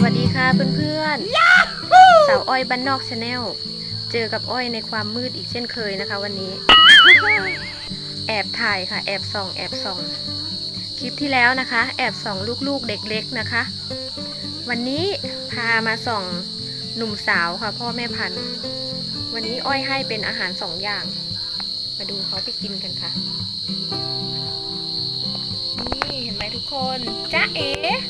เพื่อนๆ สาวอ้อยบ้านนอกชาแนล เจอกับอ้อยในความมืดอีกเช่นเคยนะคะวันนี้ แอบถ่ายค่ะ แอบส่อง แอบส่อง คลิปที่แล้วนะคะ แอบส่องลูกๆเด็กเล็กนะคะ วันนี้พามาส่องหนุ่มสาวค่ะพ่อแม่พันธุ์วันนี้อ้อยให้เป็นอาหารสองอย่าง มาดูเขาไปกินกันค่ะ นี่เห็นไหมทุกคนจ้าเอ๋ฟักท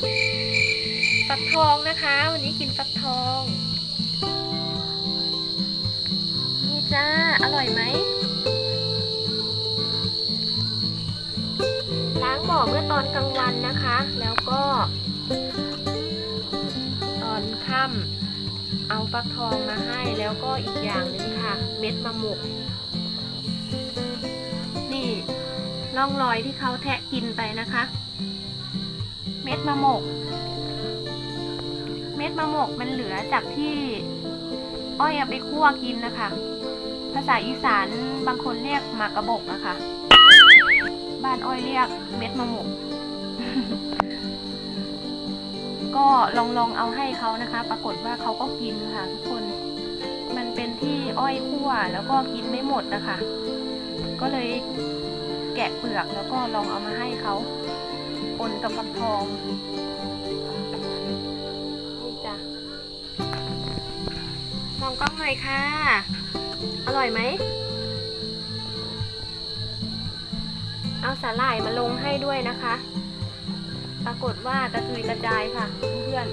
องนะคะ วันนี้กินฟักทอง นี่จ้า อร่อยไหม ล้างบ่อเมื่อตอนกลางวันนะคะ แล้วก็ ตอนค่ำเอาฟักทองมาให้ แล้วก็อีกอย่างหนึ่งค่ะ เม็ดมะหมกนี่ร่องรอยที่เขาแทะกินไปนะคะ เม็ดมะหมก ม็ดมะมกมันเหลือจากที่อ้อยเอาไปคั่วกินนะคะ ภาษาอีสานบางคนเรียกหมากกระบกนะคะ บ้านอ้อยเรียกเม็ดมะมก ก็ลองลองเอาให้เขานะคะ ปรากฏว่าเขาก็กินค่ะทุกคน มันเป็นที่อ้อยคั่วแล้วก็กินไม่หมดนะคะ ก็เลยแกะเปลือกแล้วก็ลองเอามาให้เขาปนกับฟักทอง จ้ะลองกล้องหน่อยค่ะ อร่อยไหม เอาสาหร่ายมาลงให้ด้วยนะคะ ปรากฏว่ากระจุยกระจายค่ะ เพื่อน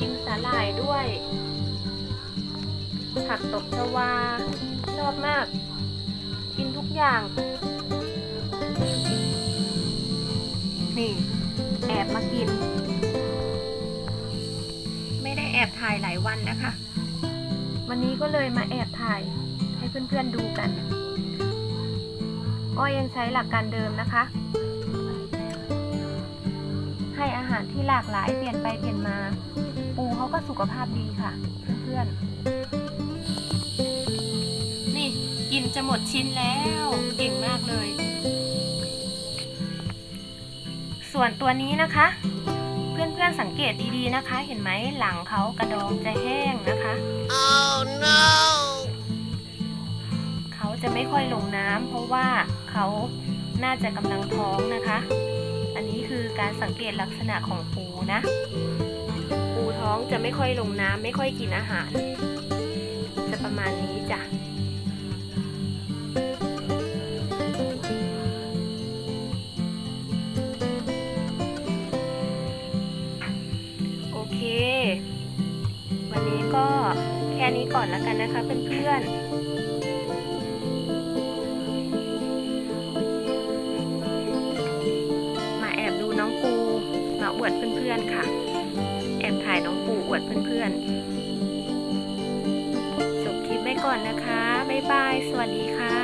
กินสาหร่ายด้วย ผักตบชวาชอบมาก กินทุกอย่าง นี่ ดถ่ายหลายวันแล้วค่ะวันนี้ก็เลยมาแอบถ่ายให้เพื่อนๆดูกัน อ้อยยังใช้หลักการเดิมนะคะ ให้อาหารที่หลากหลายเปลี่ยนไปเปลี่ยนมา ปูเขาก็สุขภาพดีค่ะ เพื่อนๆ นี่กินจะหมดชิ้นแล้วเก่งมากเลย ส่วนตัวนี้นะคะ พื่อนๆสังเกตดีๆนะคะ เห็นไหมหลังเขากระดองจะแห้งนะคะ Oh no! เขาจะไม่ค่อยลงน้ำเพราะว่าเขาน่าจะกำลังท้องนะคะ อันนี้คือการสังเกตลักษณะของปูนะ ปูท้องจะไม่ค่อยลงน้ำไม่ค่อยกินอาหาร จะประมาณนี้จ้ะ วันนี้ก็แค่นี้ก่อนแล้วกันนะคะเพื่อนๆมาแอบดูน้องปูมาอวดเพื่อนๆค่ะ แอบถ่ายน้องปูอวดเพื่อนๆ จบคลิปไว้ก่อนนะคะ บ๊ายบาย สวัสดีค่ะ